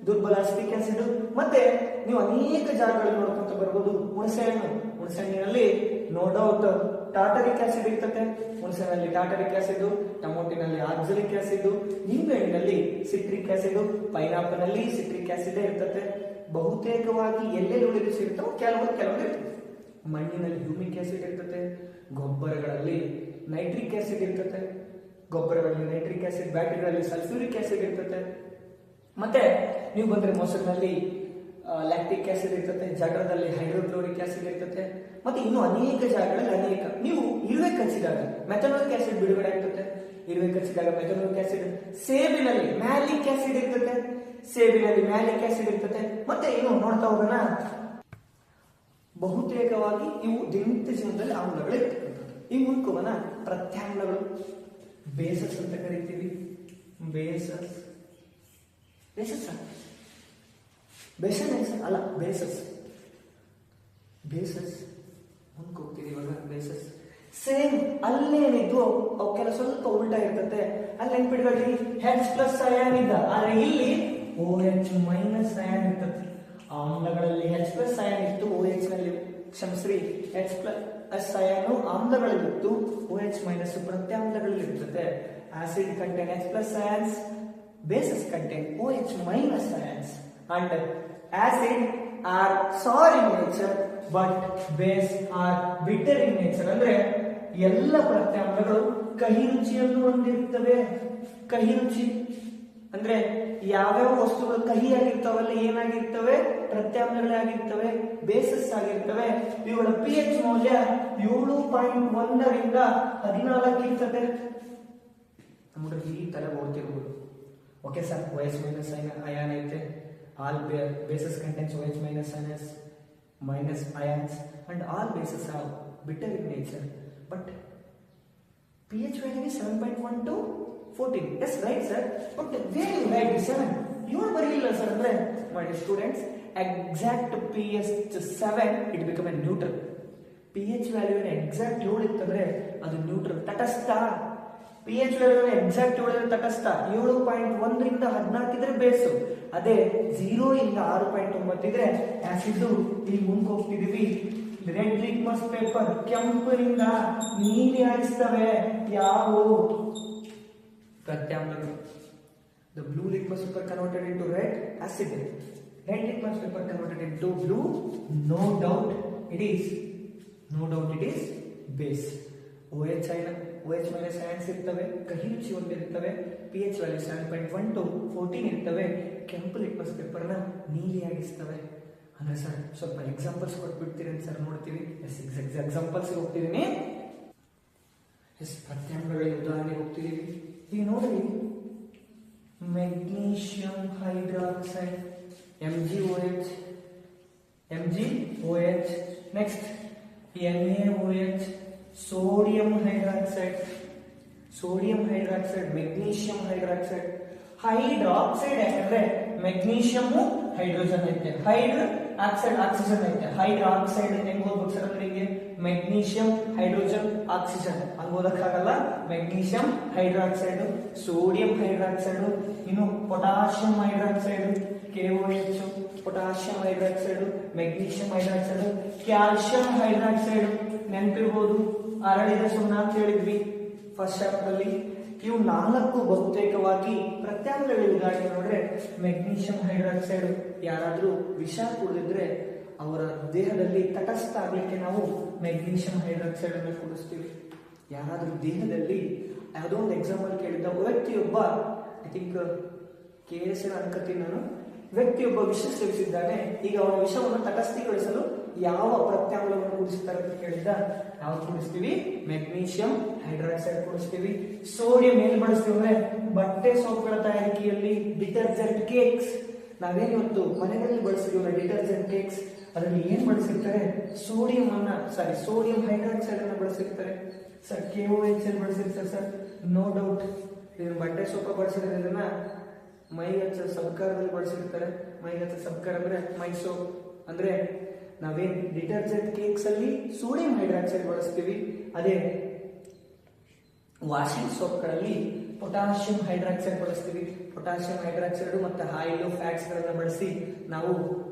ದುರ್ಬಲ ಅಸ್ಟಿಕ್ ಆಸಿಡ್ ಮತ್ತೆ ನೀವು ಅನೇಕ ಜಾಗಗಳಲ್ಲಿ ನೋಡ್ಕೊಂತ ಬರ್ಬೋದು ಹುಣಸೆ ಹುಣಸೆಹಣ್ಣಿನಲ್ಲಿ ಹುಣಸೆ ಹಣ್ಣಿನಲ್ಲಿ ನೋ ಡೌಟ್ ಟಾಟರಿಕ್ ಆಸಿಡ್ ಇರ್ತದೆ ಹುಣಸೆನಲ್ಲಿ ಟಾಟರಿಕ್ ಆಸಿಡ್ ಟಮೋಟಿನಲ್ಲಿ ಆಕ್ಸಲಿಕ್ ಆಸಿಡ್ ನಿಂಬೆ ಹಣ್ಣಿನಲ್ಲಿ ಸಿಟ್ರಿಕ್ ಆಸಿಡ್ ಪೈನಾಪಲ್ ಅಲ್ಲಿ ಸಿಟ್ರಿಕ್ ಆಸಿಡ್ ಇರ್ತದೆ ಬಹುತೇಕವಾಗಿ ಎಲ್ಲೆಲ್ಲಿ ಉಳಿದು ಸಿಗುತ್ತೋ ಕೆಲವರು ಕೆಲವೊಂದು ಇರ್ತದೆ. ಮಣ್ಣಿನಲ್ಲಿ ಹ್ಯೂಮಿಕ್ ಆಸಿಡ್ ಇರ್ತದೆ, ಗೊಬ್ಬರಗಳಲ್ಲಿ ನೈಟ್ರಿಕ್ ಆಸಿಡ್ ಇರ್ತದೆ, ಗೊಬ್ಬರಗಳಲ್ಲಿ ನೈಟ್ರಿಕ್ ಆಸಿಡ್, ಬ್ಯಾಟರಿಗಳಲ್ಲಿ ಸಲ್ಫ್ಯೂರಿಕ್ ಆಸಿಡ್ ಇರ್ತದೆ. ಮತ್ತೆ ನೀವು ಬಂದ್ರೆ ಮೊಸರಿನಲ್ಲಿ ಲ್ಯಾಕ್ಟಿಕ್ ಆಸಿಡ್ ಇರ್ತದೆ ಜಠರದಲ್ಲಿ ಹೈಡ್ರೋಕ್ಲೋರಿಕ್ ಆಸಿಡ್ ಇರ್ತದೆ, ಮತ್ತೆ ಇನ್ನು ಅನೇಕ ಜಾಗಗಳಲ್ಲಿ ಅನೇಕ. ನೀವು ಇರುವೆ ಕನ್ಸಿಡರ್ ಮೆಥನೋಲಿಕ್ ಆಸಿಡ್ ಬಿಡುಗಡೆ ಆಗ್ತದೆ. ಇರುವೆ ಕಚ್ಚಿದಾಗ ಮೆಥನೋಲಿಕ್ ಆಸಿಡ್ ಸೇಬಿನಲ್ಲಿ ಮ್ಯಾಲಿಕ್ ಆಸಿಡ್ ಇರ್ತದೆ ಸೇಬಿನಲ್ಲಿ ಮ್ಯಾಲಿಕ್ ಆಸಿಡ್ ಇರ್ತದೆ ಮತ್ತೆ ಇನ್ನು ನೋಡ್ತಾ ಹೋಗೋಣ. ಬಹುತೇಕವಾಗಿ ಇವು ದಿನನಿತ್ಯ ಜೀವನದಲ್ಲಿ ಆಮ್ಲಗಳು ಇರ್ತಕ್ಕಂಥದ್ದು. ಈ ಮೂಲಕವನ್ನ ಪ್ರತ್ಯಾಮ್ಲಗಳು ಬೇಸಸ್ ಅಂತ ಕರಿತೀವಿ. ಬೇಸಸ್. ಬೇಸಸ್ ಬೇಸನ್ ಅಲ್ಲ, ಬೇಸಸ್. ಬೇಸಸ್. ಮುಂದ್ಕೋಗ್ತೀವಿ ಇವಾಗ, ಬೇಸಸ್. ಸೇಮ್ ಅಲ್ಲೇನಿದ್ದು ಅವಕ್ಕೆಲ್ಲ ಸ್ವಲ್ಪ ಉಲ್ಟಾ ಇರ್ತದೆ ಅಲ್ಲಿ ನೆನ್ಪಿಡ್ಬೇಡಿ ಹೆಚ್ ಪ್ಲಸ್ ಅಯಾನ್ ಇದ್ದ ಆದ್ರೆ ಇಲ್ಲಿ ಓ ಎಚ್ ಮೈನಸ್ ಅಯಾನ್ ಇರ್ತದೆ ಆಮ್ಲಗಳಲ್ಲಿ ಹೆಚ್ ಪ್ಲಸ್ ಅಯಾನ್ ಇತ್ತು ಓ ಎಚ್ನಲ್ಲಿ ಕ್ಷಮಿಸ್ರಿ ಹೆಚ್ ಪ್ಲಸ್ ಎಸ್ ಅಯಾನು ಆಮ್ಲಗಳಲ್ಲಿತ್ತು ಓ ಎಚ್ ಮೈನಸ್ ಪ್ರತ್ಯಾಮ್ಲಗಳಲ್ಲಿ ಇರ್ತದೆ acid contain H plus ions contain O OH minus ions and acid are sour in nature but base are bitter in nature ಅಂದ್ರೆ ಎಲ್ಲ ಪ್ರತ್ಯಾಮ್ಲಗಳು ಕಹಿ ರುಚಿಯನ್ನು ಹೊಂದಿರ್ತವೆ ಕಹಿ ರುಚಿ ಅಂದ್ರೆ ಯಾವ್ಯಾವ ವಸ್ತುಗಳು ಕಹಿ ಆಗಿರ್ತಾವಲ್ಲ ಏನಾಗಿರ್ತವೆ? ಪ್ರತ್ಯಾಮ್ಲಗಳೇ ಆಗಿರ್ತವೆ ಬೇಸಸ್ ಆಗಿರ್ತವೆ. ಇವುಗಳ ಪಿ ಎಚ್ ಮೌಲ್ಯ ಏಳು ಪಾಯಿಂಟ್ ಒಂದರಿಂದ ಹದಿನಾಲ್ಕು ಇರ್ತದೆ ನಮಗೆ ಈ ತರ ಓದ್ತಿರ್ಬೋದು. Okay sir O H minus ion ಐತೆ. All bases contents O H minus yes minus ions and all bases are bitter in nature but P H value seven point one to fourteen yes right sir but where you write seven ಇವ್ರು ಬರೀಲಿಲ್ಲ sir ಅಂದ್ರೆ ಮಾಡಿ students exact P H seven it become a neutral P H ವ್ಯಾಲ್ಯೂನ exact ಏಳು ಇತ್ತಂದ್ರೆ ಅದು neutral ತಟಸ್ಥ P H ವ್ಯಾಲ್ಯೂನ exact ಏಳು ತಟಸ್ಥ ಏಳು ಪಾಯಿಂಟ್ ಒಂದರಿಂದ ಹದಿನಾಲ್ಕು ಇದ್ರೆ ಬೇಸು ಅದೇ ಝೀರೋ ಇಂದ ಆರು ಪಾಯಿಂಟ್ ಒಂಬತ್ತಿದ್ರೆ ಆಸಿಡ್ ಇಲ್ಲಿ ಮುಂದೆ ಹೋಗ್ತಿದೀವಿ ರೆಡ್ ಲಿಟ್ಮಸ್ ಪೇಪರ್ ಕೆಂಪಿನಿಂದ ನೀಲಿ ಆಗಿಸ್ತವೆ ಯಾವುವು ಪ್ರತ್ಯಾಮ್ಲಗಳು the blue litmus paper converted into red acid red litmus paper converted into blue no doubt it is no doubt it is base O H ಐನ ಓ ಎಚ್ ಮೈನಸ್ ಸೈನ್ಸ್ ಇರ್ತವೆ, ಕಹಿ ರುಚಿ ಹೊಂದಿರ್ತವೆ P H value seven point one to fourteen ಇರ್ತವೆ, ಕೆಂಪು litmus ಪೇಪರ್ನ ನೀಲಿಯಾಗಿಸ್ತವೆ ಅಂದ್ರೆ sir, ಸ್ವಲ್ಪ ಎಕ್ಸಾಂಪಲ್ಸ್ ಕೊಟ್ಬಿಡ್ತೀರಿ ಅಂತ ಸರ್ ನೋಡ್ತೀವಿ. ಎಸ್ ಎಕ್ಸಾಂಪಲ್ಸ್ ಹೋಗ್ತಿದ್ದೀನಿ. ಎಸ್ ಪ್ರತ್ಯಾಮ್ಲಗಳಿಗೆ ಉದಾಹರಣೆಗೆ ಹೋಗ್ತಿದ್ದೀವಿ ಈಗ ನೋಡ್ರಿ. Magnesium hydroxide M G O H M G O H next N A O H sodium hydroxide sodium hydroxide magnesium hydroxide hydroxide ಯಾಕಂದ್ರೆ ಮೆಗ್ನೀಷಿಯಂ ಹೈಡ್ರೋಜನ್ ಐತೆ. ಹೈಡ್ ಆಕ್ಸೈಡ್ ಆಕ್ಸಿಜನ್ ಐತೆ. ಹೈಡ್ರಾಕ್ಸೈಡ್ ಹೆಂಗ್ ಓದ್ಬೇಕು ಸರ್ ಮೆಗ್ನೀಷಿಯಂ, ಹೈಡ್ರೋಜನ್, ಆಕ್ಸಿಜನ್. ಹಂಗ ಓದಕ್ಕಾಗಲ್ಲ magnesium, hydroxide, sodium hydroxide, ಇನ್ನು potassium hydroxide, K O H potassium hydroxide, magnesium hydroxide calcium hydroxide ನೆನಪಿರ್ಬೋದು. ಅರಳಿದ ಸುಣ್ಣ ಅಂತ ಹೇಳಿದ್ವಿ ಫಸ್ಟ್ ಚಾಪ್ಟರ್ಲಿ ಇವು ನಾಲ್ಕು ಬಹುತೇಕವಾಗಿ ಪ್ರತ್ಯಾಮ್ಲಗಳ ಉದಾಹರಣೆ ನೋಡ್ರೆ ಮೆಗ್ನೀಷಿಯಂ ಹೈಡ್ರಾಕ್ಸೈಡ್ ಯಾರಾದ್ರೂ ವಿಷ ಕುಡಿದಿದ್ರೆ ಅವರ ದೇಹದಲ್ಲಿ ತಟಸ್ಥ ಆಗಲಿಕ್ಕೆ ನಾವು ಮೆಗ್ನೀಷಿಯಂ ಹೈಡ್ರಾಕ್ಸೈಡ್ ಅನ್ನು ಕುಡಿಸ್ತೀವಿ. ಯಾರಾದರೂ ದೇಹದಲ್ಲಿ ಯಾವುದೋ ಒಂದು ಎಕ್ಸಾಂಪಲ್ ಕೇಳಿದ್ದ ವ್ಯಕ್ತಿಯೊಬ್ಬ ಐ ಥಿಂಕ್ ಕೆ ಎಸ್ ಅನ್ಕತೀನಿ ನಾನು. ವ್ಯಕ್ತಿಯೊಬ್ಬ ವಿಷ ಸೇವಿಸಿದ್ದಾನೆ. ಈಗ ಅವನ ವಿಷವನ್ನು ತಟಸ್ಥಿಗೊಳಿಸಲು ಯಾವ ಪ್ರತ್ಯಾಮ್ಲವನ್ನು ಕುಡಿಸ್ತಾರೆ ಅಂತ ಕೇಳಿದ್ದ, ನಾವು ಕುಡಿಸ್ತೀವಿ ಮೆಗ್ನೀಷಿಯಂ ಹೈಡ್ರಾಕ್ಸೈಡ್ ಕುಡಿಸ್ತೀವಿ. ಸೋಡಿಯಂ ಏನ್ ಬಳಸ್ತೀವಿ ಅಂದ್ರೆ ಬಟ್ಟೆ ಸೋಪ್ಗಳ ತಯಾರಿಕೆಯಲ್ಲಿ ಡಿಟರ್ಜೆಂಟ್ ಕೇಕ್ಸ್ ನಾವೇನ್ ಇವತ್ತು ಮನೆಗಳಲ್ಲಿ ಬಳಸಿರುವ ಡಿಟರ್ಜೆಂಟ್ ಕೇಕ್ಸ್, ಅದರಲ್ಲಿ ಏನು ಬಳಸಿರ್ತಾರೆ? ಸೋಡಿಯಂ ಅನ್ನ ಸಾರಿ ಸೋಡಿಯಂ ಹೈಡ್ರಾಕ್ಸೈಡ್ ಅನ್ನ ಬಳಸಿರ್ತಾರೆ. Sir K O H L ಬಳಸಿರ್ತಾರೆ sir no doubt ಇದನ್ನು ಬಟ್ಟೆ ಸೋಪ ಬಳಸಿದ್ರೆ ಇದನ್ನ ಮೈ ಹಚ್ಚ ಸಬ್ಕಾರದಲ್ಲಿ ಬಳಸಿರ್ತಾರೆ. ಮೈ ಹಚ್ಚ ಸಬ್ಕಾರ ಅಂದ್ರೆ ಮೈ ಸೋಪ್ ಅಂದ್ರೆ ನಾವೇನ್ ಡಿಟರ್ಜೆಂಟ್ ಕೇಕ್ಸ್ ಅಲ್ಲಿ ಸೋಡಿಯಂ ಹೈಡ್ರಾಕ್ಸೈಡ್ ಬಳಸ್ತೀವಿ. ಅದೇ ವಾಷಿಂಗ್ ಸೋಪ್ಗಳಲ್ಲಿ ಪೊಟ್ಯಾಷಿಯಂ ಹೈಡ್ರಾಕ್ಸೈಡ್ ಬಳಸ್ತೀವಿ. ಪೊಟ್ಯಾಸಿಯಂ ಹೈಡ್ರಾಕ್ಸೈಡ್ ಮತ್ತು ಆಯಿಲು ಫ್ಯಾಟ್ಸ್ ಗಳನ್ನ ಬಳಸಿ ನಾವು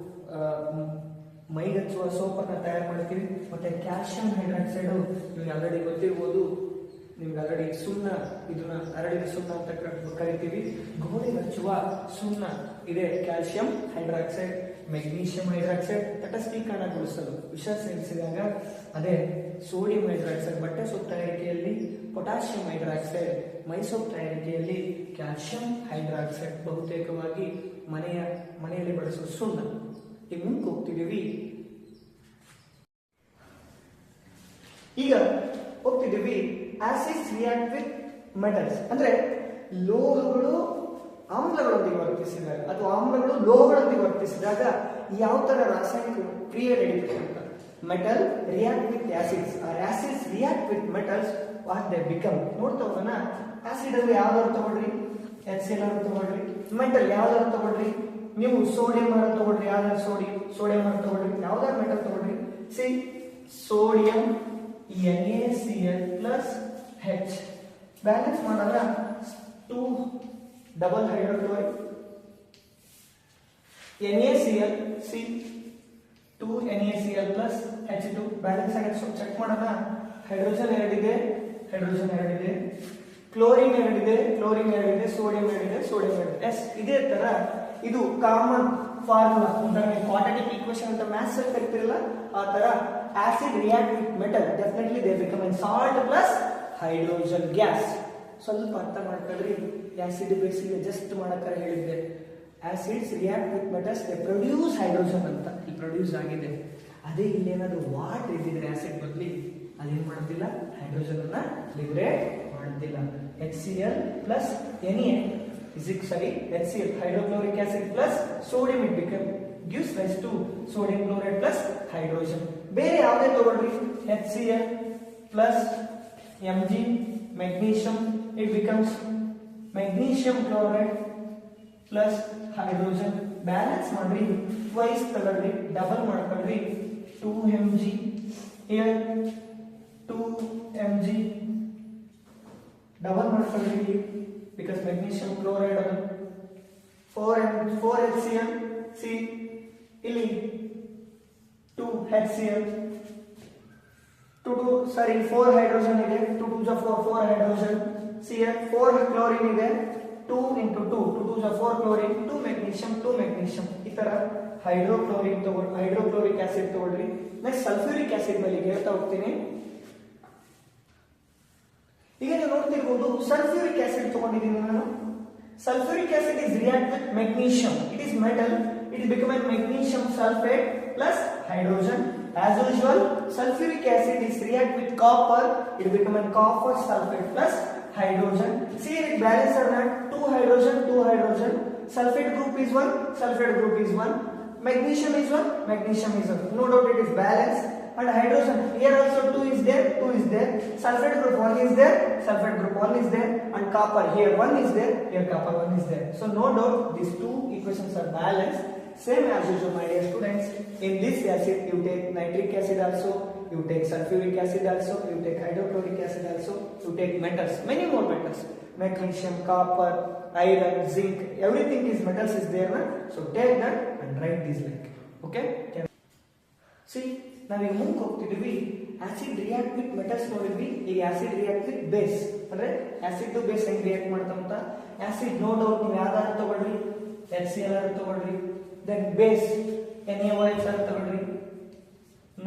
ಮೈಗಚ್ಚುವ ಸೋಪ್ ಅನ್ನ ತಯಾರು ಮಾಡ್ತೀವಿ. ಮತ್ತೆ ಕ್ಯಾಲ್ಸಿಯಂ ಹೈಡ್ರಾಕ್ಸೈಡ್ ನಿಮ್ಗೆ ಆಲ್ರೆಡಿ ಗೊತ್ತಿರ್ಬೋದು. ನಿಮ್ಗೆ ಆಲ್ರೆಡಿ ಸುಣ್ಣ, ಇದನ್ನ ಅರಳಿದ ಸುಣ್ಣ ಅಂತ ಕರ್- ಕರಿತೀವಿ. ಗೋಡೆ ಹಚ್ಚುವ ಸುಣ್ಣ ಇದೆ ಕ್ಯಾಲ್ಸಿಯಂ ಹೈಡ್ರಾಕ್ಸೈಡ್ ಮೆಗ್ನೀಷಿಯಂ ಹೈಡ್ರಾಕ್ಸೈಡ್, ತಟಸ್ಥೀಕರಣಗೊಳಿಸಲು. ವಿಷ ಸೇರಿಸಿದಾಗ ಅದೇ ಸೋಡಿಯಂ ಹೈಡ್ರಾಕ್ಸೈಡ್, ಬಟ್ಟೆ ಸೊಪ್ಪು ತಯಾರಿಕೆಯಲ್ಲಿ ಪೊಟ್ಯಾಸಿಯಂ ಹೈಡ್ರಾಕ್ಸೈಡ್ ಮೈಸೋಪ್ ತಯಾರಿಕೆಯಲ್ಲಿ ಕ್ಯಾಲ್ಸಿಯಂ ಹೈಡ್ರಾಕ್ಸೈಡ್ ಬಹುತೇಕವಾಗಿ ಮನೆಯ, ಮನೆಯಲ್ಲಿ ಬಳಸುವ ಸುಣ್ಣ. ಈಗ ಮುಂದೆ ಹೋಗ್ತಿದ್ದೀವಿ. ಈಗ ಹೋಗ್ತಿದ್ದೀವಿ ಆಸಿಡ್ಸ್ ರಿಯಾಕ್ಟ್ ವಿತ್ ಮೆಟಲ್ಸ್. ಅಂದ್ರೆ ಲೋಹಗಳು ಆಮ್ಲಗಳೊಂದಿಗೆ ವರ್ತಿಸಿದಾಗ, ಅಥವಾ ಆಮ್ಲಗಳು ಲೋಹಗಳೊಂದಿಗೆ ವರ್ತಿಸಿದಾಗ ಯಾವ ತರ ರಾಸಾಯನಿಕ ಕ್ರಿಯೆ ನಡೆಯುತ್ತೆ ಅಂತ metal react with acids or acids react with metals what they become ನೋಡ್ತಾ ಹೋಗೋಣ. ಆಸಿಡ್ ಅಲ್ಲಿ ಯಾವ್ದಾದ್ರು ತಗೊಳ್ರಿ. ಎಲ್ ಆರ್ ತಗೊಳ್ರಿ. ಮೆಟಲ್ ಯಾವ್ದಾದ್ರು ತಗೊಳ್ರಿ. ನೀವು ಸೋಡಿಯಂ ಅನ್ನು ತಗೊಳ್ರಿ. ಯಾವ್ದಾದ್ರು ಸೋಡಿ ಸೋಡಿಯಂ ಅನ್ನು ತಗೊಳ್ರಿ. ಯಾವ್ದಾದ್ರು ಮೆಟಲ್ ತಗೊಳ್ರಿ. C sodium L plus H balance ಮಾಡಿದ್ರೆ two double hydrochloride L C two N A C L plus H two balance ಆಗಿದೆ ಸ್ವಲ್ಪ ಚೆಕ್ ಮಾಡೋಣ. ಹೈಡ್ರೋಜನ್ ಎರಡಿದೆ ಹೈಡ್ರೋಜನ್ ಎರಡಿದೆ ಕ್ಲೋರಿನ್ ಎರಡಿದೆ ಕ್ಲೋರಿನ್ ಎರಡಿದೆ ಸೋಡಿಯಂ ಎರಡಿದೆ ಸೋಡಿಯಂ ಎರಡಿದೆ ಎಸ್ ಇದೇ. ತರ ಇದು ಕಾಮನ್ ಫಾರ್ಮುಲಾ ಅಂದ್ರೆ ಕ್ವಾಂಟಿಟಿಕ್ ಈಕ್ವೇಶನ್ ಅಂತ ಮ್ಯಾಥ್ಸ್ ಅಲ್ಲಿ ಕರಿತಿರಲ್ಲ, ಆ ತರ acid react with metal definitely they become an salt plus hydrogen gas ಸ್ವಲ್ಪ ಅರ್ಥ ಮಾಡ್ಕೊಳ್ರಿ. ಆಸಿಡ್ ಬೇಸಿಗೆ ಜಸ್ಟ್ ಮಾಡಕ್ಕಾರ ಹೇಳಿದ್ದೆ. Acids react with metals they produce hydrogen ಅಂತ ಇಲ್ಲಿ ಪ್ರೊಡ್ಯೂಸ್ ಆಗಿದೆ. ಅದೇ ಇಲ್ಲೇನಾದ್ರೂ ವಾಟರ್ ಇದ್ದಿದ್ರೆ ಆಸಿಡ್ ಬದಲಿ ಅದೇನ್ ಮಾಡೋದಿಲ್ಲ ಹೈಡ್ರೋಜನ್ ಅನ್ನ ಲಿಬ್ರೇಟ್ ಮಾಡೋದಿಲ್ಲ H C L plus N ಇಸಿಕ್ ಸರಿ? H C L hydrochloric acid plus sodium it become gives rise to sodium chloride plus hydrogen ಬೇರೆ ಯಾವುದೇ ತಗೊಳ್ರಿ H C L plus M G magnesium it becomes magnesium chloride plus hydrogen balance ಮಾಡ್ರಿ twice ತಗೊಳ್ರಿ double ಮಾಡ್ಕೊಳ್ರಿ two M G here two M G double ಮಾಡ್ಕೊಳ್ರಿ because magnesium chloride ಅದು. Four M four H C L C ಇಲ್ಲಿ two H C L two two sorry four hydrogen ಇದೆ. Two two ಜ four four hydrogen C L four chlorine ಇದೆ. Two into two two two ಜ four chlorine two magnesium two magnesium ಈ ತರ hydrochlorine ತಗೊಳ್ಳಿ hydrochloric acid ತಗೊಳ್ರಿ next sulfuric acid ಮೇಲೆ ಹೇಳ್ತಾ ಹೋಗ್ತೀನಿ. ಈಗ ನೀವು ನೋಡ್ತಿರ್ಬೋದು ಸಲ್ಫ್ಯೂರಿಕ್ ಆಸಿಡ್ ತಗೊಂಡಿದ್ದೀನಿ ನಾನು. Sulfuric acid is react with magnesium it is metal it become an magnesium sulfate plus hydrogen as usual, sulfuric acid is react with copper. It become an copper sulfate plus hydrogen. See, it balance or not? two hydrogen two hydrogen. Sulfate group is one sulfate group is one. Magnesium is one magnesium is one. No doubt it is balanced. And hydrogen here also 2 is there 2 is there. Sulfate group 1 is there sulfate group 1 is there. And copper here 1 is there here copper 1 is there. So no doubt these two equations are balanced. Same as usual my dear students. In this acid you take nitric acid also you take sulfuric acid also you take hydrochloric acid also you take metals many more metals. Magnesium copper iron zinc, everything is metals is there, na? so, take that and write this like, okay? See ನಾವೀಗ ಮುಂದೆ ಹೋಗ್ತಿದ್ವಿ acid react with metals ನೋಡಿದ್ವಿ ಈಗ acid react with base ಅಂದ್ರೆ acid to base ಹೆಂಗ್ react ಮಾಡ್ತಂತ acid no doubt ನೀವು ಯಾವ್ದಾದ್ರು ತಗೊಳ್ರಿ? ಎಚ್ ಸಿ ಎಲ್ ಆರ್ ತಗೊಳ್ರಿ. Then base N A H R ತಗೊಳ್ರಿ.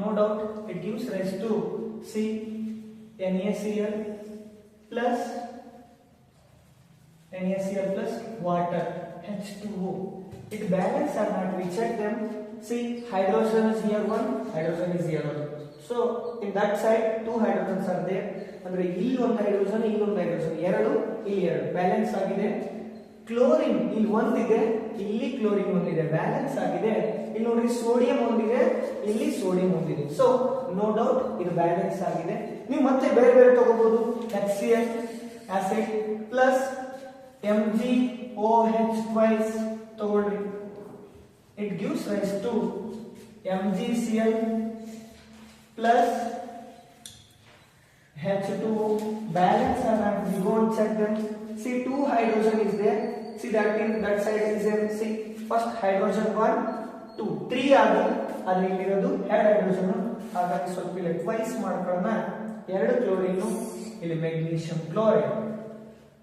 No doubt it gives rise to C N A C L plus NaCl plus water H2O. It balance or not? We check them. See, hydrogen is here one, hydrogen is here one. So in that side, two hydrogens are there. ಅಂದ್ರೆ ಇಲ್ಲಿ ಒಂದು hydrogen ಇಲ್ಲಿ ಒಂದು hydrogen ಎರಡು ಇಲ್ಲಿ ಎರಡು balance ಆಗಿದೆ chlorine ಇಲ್ಲಿ ಒಂದಿದೆ ಇಲ್ಲಿ ಕ್ಲೋರಿನ್ ಒಂದಿದೆ ಬ್ಯಾಲೆನ್ಸ್ ಆಗಿದೆ ಇಲ್ಲಿ ನೋಡ್ರಿ ಸೋಡಿಯಂ ಒಂದಿದೆ ಇಲ್ಲಿ ಸೋಡಿಯಂ ಒಂದಿದೆ ಸೊ ನೋ ಡೌಟ್ ಇದು ಬ್ಯಾಲೆನ್ಸ್ ಆಗಿದೆ ನೀವು ಮತ್ತೆ ಬೇರೆ ಬೇರೆ ತಗೋಬಹುದು H C L acid plus MgOH twice ತಗೊಳ್ರಿ it gives rise to MgCl plus H2O balance and we go and check them see two hydrogen is there see that in that side is there see first hydrogen one two three are there. ಅಲ್ಲಿ ಇಲ್ಲಿರೋದು ಎರಡು hydrogen ಹಾಗಾಗಿ ಸ್ವಲ್ಪ ಇಲ್ಲಿ twice ಮಾಡ್ಕೊಳ್ಳೋಣ ಎರಡು chlorine ಇಲ್ಲಿ magnesium chloride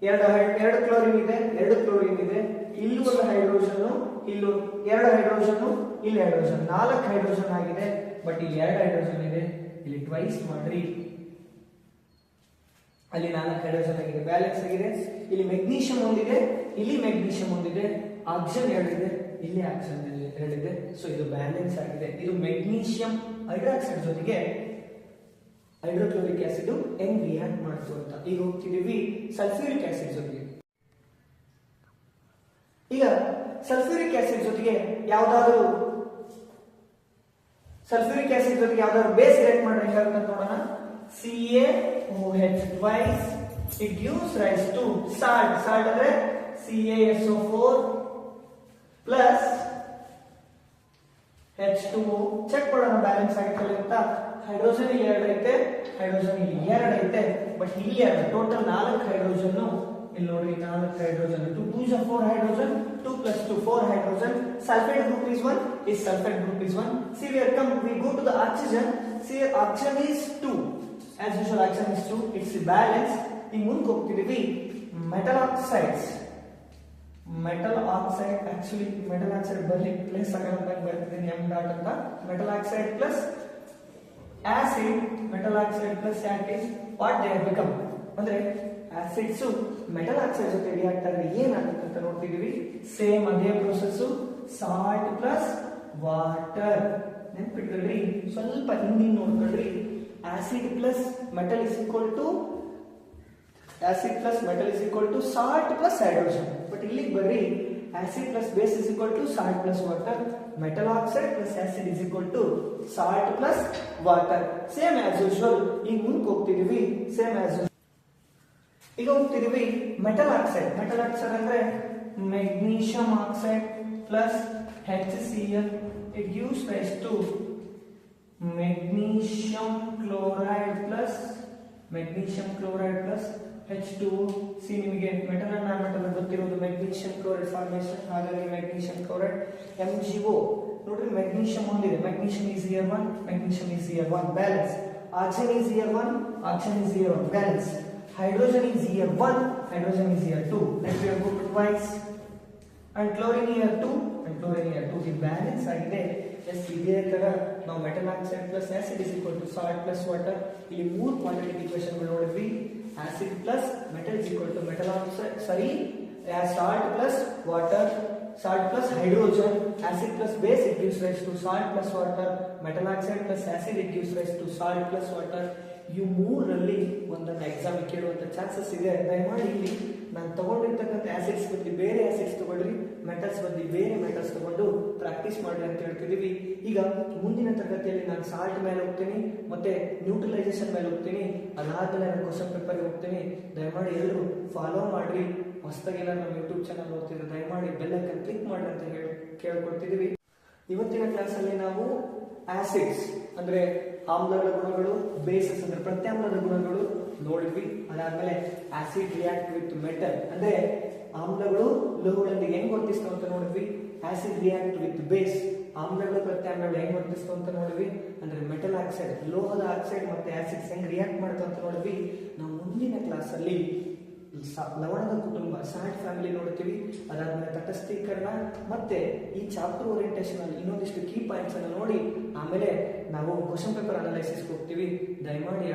ಎರಡು ಎರಡು ಕ್ಲೋರಿನ್ ಇದೆ, ಎರಡು ಕ್ಲೋರಿನ್ ಇದೆ. ಇಲ್ಲಿ ಒಂದು ಹೈಡ್ರೋಜನ್ ಇಲ್ಲಿ ಎರಡು ಹೈಡ್ರೋಜನ್ ಇಲ್ಲಿ ಹೈಡ್ರೋಜನ್ ನಾಲ್ಕು ಹೈಡ್ರೋಜನ್ ಆಗಿದೆ ಬಟ್ ಇಲ್ಲಿ ಎರಡು ಹೈಡ್ರೋಜನ್ ಇದೆ. ಇಲ್ಲಿ ಟ್ವೈಸ್ ಮಾಡ್ರಿ. ಅಲ್ಲಿ ನಾಲ್ಕು ಹೈಡ್ರೋಜನ್ ಆಗಿದೆ. ಬ್ಯಾಲೆನ್ಸ್ ಆಗಿದೆ. ಇಲ್ಲಿ ಮೆಗ್ನೀಷಿಯಂ ಒಂದಿದೆ, ಇಲ್ಲಿ ಮೆಗ್ನೀಷಿಯಂ ಒಂದಿದೆ. ಆಕ್ಸಿಜನ್ ಎರಡಿದೆ, ಇಲ್ಲಿ ಆಕ್ಸಿಜನ್ ಎರಡಿದೆ. ಸೊ ಇದು ಬ್ಯಾಲೆನ್ಸ್ ಆಗಿದೆ. ಇದು ಮೆಗ್ನೀಷಿಯಂ ಹೈಡ್ರಾಕ್ಸೈಡ್ ಜೊತೆಗೆ ಹೈಡ್ರೋಕ್ಲೋರಿಕ್ ಆಸಿಡ್ ಹೆಂಗ್ ರಿಯಾಕ್ಟ್ ಮಾಡ್ತು ಅಂತ. ಈಗ ಹೋಗ್ತಿದೀವಿ ಸಲ್ಫ್ಯೂರಿಕ್ ಆಸಿಡ್ ಜೊತೆಗೆ. ಈಗ ಸಲ್ಫ್ಯೂರಿಕ್ ಆಸಿಡ್ ಜೊತೆಗೆ ಯಾವ್ದಾದ್ರು ಸಲ್ಫ್ಯೂರಿಕ್ ಆಸಿಡ್ ಜೊತೆಗೆ ಯಾವ್ದಾದ್ರು ಬೇಸ್ ರಿಯಾಕ್ಟ್ ಮಾಡ್ರೆ ಹೆಂಗಾಗುತ್ತೆ ನೋಡೋಣ. C A O H twice it gives rise to salt salt ಅಂದ್ರೆ C S O four plus H two check ಮಾಡೋಣ ಬ್ಯಾಲೆನ್ಸ್ ಆಗಿತ್ತಲ್ಲ ಅಂತ. ಹೈಡ್ರೋಜನ್ ಇಲ್ಲಿ ಎರಡು ಐತೆ ಹೈಡ್ರೋಜನ್ ಇಲ್ಲಿ ಎರಡು ಐತೆ ಬಟ್ ಇಲ್ಲಿ ಎರಡು ಟೋಟಲ್ ನಾಲ್ಕು ಹೈಡ್ರೋಜನ್ ಇಲ್ಲಿ ನೋಡಿ ನಾಲ್ಕು ಹೈಡ್ರೋಜನ್ ಟು ಟೂ ಜ four hydrogen two plus two four hydrogen sulfate group is one is sulfate group is one. See, we are come, we go to the oxygen. See, oxygen is two. As usual, oxygen is two. It's a balance. ಈ ಮುಂದೆ ಹೋಗ್ತಿದೀವಿ metal oxides metal oxide actually metal oxide ಬರ್ಲಿ place ಆಗಲ್ಲ ಅಂತ ಬರ್ತಿದ್ದೀನಿ M dot ಅಂತ metal oxide plus acid metal oxide plus acid what they become ಅಂದ್ರೆ acids metal oxide ಜೊತೆ react ಆದ್ರೆ ಏನಾಗುತ್ತೆ ಅಂತ ನೋಡ್ತಿದೀವಿ ಸೇಮ್ ಅದೇ ಪ್ರೊಸೆಸ್ ಸಾಲ್ಟ್ ಪ್ಲಸ್ ವಾಟರ್ ನೆನ್ಪಿಟ್ಕೊಳ್ರಿ ಸ್ವಲ್ಪ ಹಿಂದಿನ ನೋಡ್ಕೊಳ್ರಿ acid plus metal is equal to acid plus metal is equal to salt plus hydrogen but ಇಲ್ಲಿಗೆ ಬರ್ರಿ. Acid plus base is equal to salt plus water metal oxide plus acid is equal to salt plus water same as usual ಈಗ ಮುಂದಕ್ಕೆ ಹೋಗ್ತಿದೀವಿ same as ಈಗ ಹೋಗ್ತಿದೀವಿ metal oxide metal oxide ಅಂದ್ರೆ magnesium oxide plus H C L it gives rise to magnesium chloride plus magnesium chloride plus H two C ನಿಮಗೆ metal and non metal ಗೊತ್ತಿರೋದು magnesium chloride formation ಹಾಗಾಗಿ magnesium chloride M G O ನೋಡ್ರಿ magnesium ಒಂದಿದೆ magnesium is here one magnesium is here one balance oxygen is here one oxygen is here one balance hydrogen is here 1 hydrogen is here 2 let me good twice. And chlorine here 2 and chlorine here 2 ಈ balance ಆಗಿದೆ. Yes ಇದೇ ತರ ನಾವು metal oxide plus acid is equal to salt plus water ಇಲ್ಲಿ ಮೂರು quantity equation ನೋಡಿದ್ವಿ. Acid plus metal is equal to metal sorry salt plus water salt plus hydrogen acid plus base it gives rise to salt plus water metal oxide plus acid it gives rise to salt plus water ಇವು ಮೂರರಲ್ಲಿ ಒಂದೊಂದು exam ಕೇಳುವಂತ chances ಇದೆ ದಯಮಾಡಿ ಇಲ್ಲಿ ನಾನು ತಗೊಂಡಿರ್ತಕ್ಕಂಥ acids ಬದಲಿ ಬೇರೆ acids ತಗೊಳ್ರಿ ಮೆಟಲ್ಸ್ ಬದಲಿ ಬೇರೆ ಮೆಟಲ್ಸ್ ತಗೊಂಡು ಪ್ರಾಕ್ಟೀಸ್ ಮಾಡಿ ಅಂತ ಹೇಳ್ತಿದ್ದೀವಿ. ಈಗ ಮುಂದಿನ ತರಗತಿಯಲ್ಲಿ ನಾನು ಸಾಲ್ಟ್ ಮೇಲೆ ಹೋಗ್ತೀನಿ, ಮತ್ತೆ ನ್ಯೂಟ್ರಲೈಸೇಷನ್ ಮೇಲೆ ಹೋಗ್ತೀನಿ, ಅದಾದ್ಮೇಲೆ ನಾನು ಕ್ವಶನ್ ಪೇಪರ್ಗೆ ಹೋಗ್ತೀನಿ. ದಯಮಾಡಿ ಎಲ್ಲರೂ ಫಾಲೋ ಮಾಡ್ರಿ. ಹೊಸದಾಗಿ ನಮ್ಮ ಯೂಟ್ಯೂಬ್ ಚಾನಲ್ ನೋಡ್ತಿದ್ರೆ ದಯಮಾಡಿ ಬೆಲ್ ಐಕನ್ ಕ್ಲಿಕ್ ಮಾಡಿ ಅಂತ ಹೇಳಿ ಕೇಳ್ಕೊಡ್ತಿದ್ದೀವಿ. ಇವತ್ತಿನ ಕ್ಲಾಸಲ್ಲಿ ನಾವು ಆಸಿಡ್ಸ್ ಅಂದ್ರೆ ಆಮ್ಲಗಳ ಗುಣಗಳು ಬೇಸಸ್ ಅಂದ್ರೆ ಪ್ರತ್ಯಾಮ್ಲದ ಗುಣಗಳು ನೋಡಿದ್ವಿ. ಅದಾದ್ಮೇಲೆ ಆಸಿಡ್ ರಿಯಾಕ್ಟ್ ವಿತ್ ಮೆಟಲ್ ಅಂದ್ರೆ ಆಮ್ಲಗಳು ಲೋಹಗಳೊಂದಿಗೆ ಹೆಂಗ್ ವರ್ತಿಸ್ತಾವ ಅಂತ ನೋಡಿದ್ವಿ. ಆಸಿಡ್ ರಿಯಾಕ್ಟ್ ವಿತ್ ಬೇಸ್ ಆಮ್ಲಗಳು ಪ್ರತ್ಯಾಮ್ಲಗಳು ಹೆಂಗ್ ವರ್ತಿಸ್ತು ಅಂತ ನೋಡಿವಿ. ಅಂದ್ರೆ ಮೆಟಲ್ ಆಕ್ಸೈಡ್ ಲೋಹದ ಆಕ್ಸೈಡ್ ಮತ್ತೆ ಆಸಿಡ್ಸ್ ಹೆಂಗ್ ರಿಯಾಕ್ಟ್ ಮಾಡ್ತು ಅಂತ ನೋಡಿವಿ. ನಾವು ಮುಂದಿನ ಕ್ಲಾಸ್ ಅಲ್ಲಿ ಲವಣದ ಕುಟುಂಬ ಸಾಲ್ಟ್ ಫ್ಯಾಮಿಲಿ ನೋಡ್ತೀವಿ. ಅದಾದ್ಮೇಲೆ ತಟಸ್ಥೀಕರಣ ಮತ್ತೆ ಈ ಚಾಪ್ಟರ್ ಓರಿಯಂಟೇಷನ್ ಅಲ್ಲಿ ಇನ್ನೊಂದಿಷ್ಟು ಕೀ ಪಾಯಿಂಟ್ಸ್ ಅನ್ನು ನೋಡಿ. ಆಮೇಲೆ ನಾವು ಕ್ವಶನ್ ಪೇಪರ್ ಅನಲೈಸಿಸ್ ಹೋಗ್ತೀವಿ. ದಯಮಾಡಿ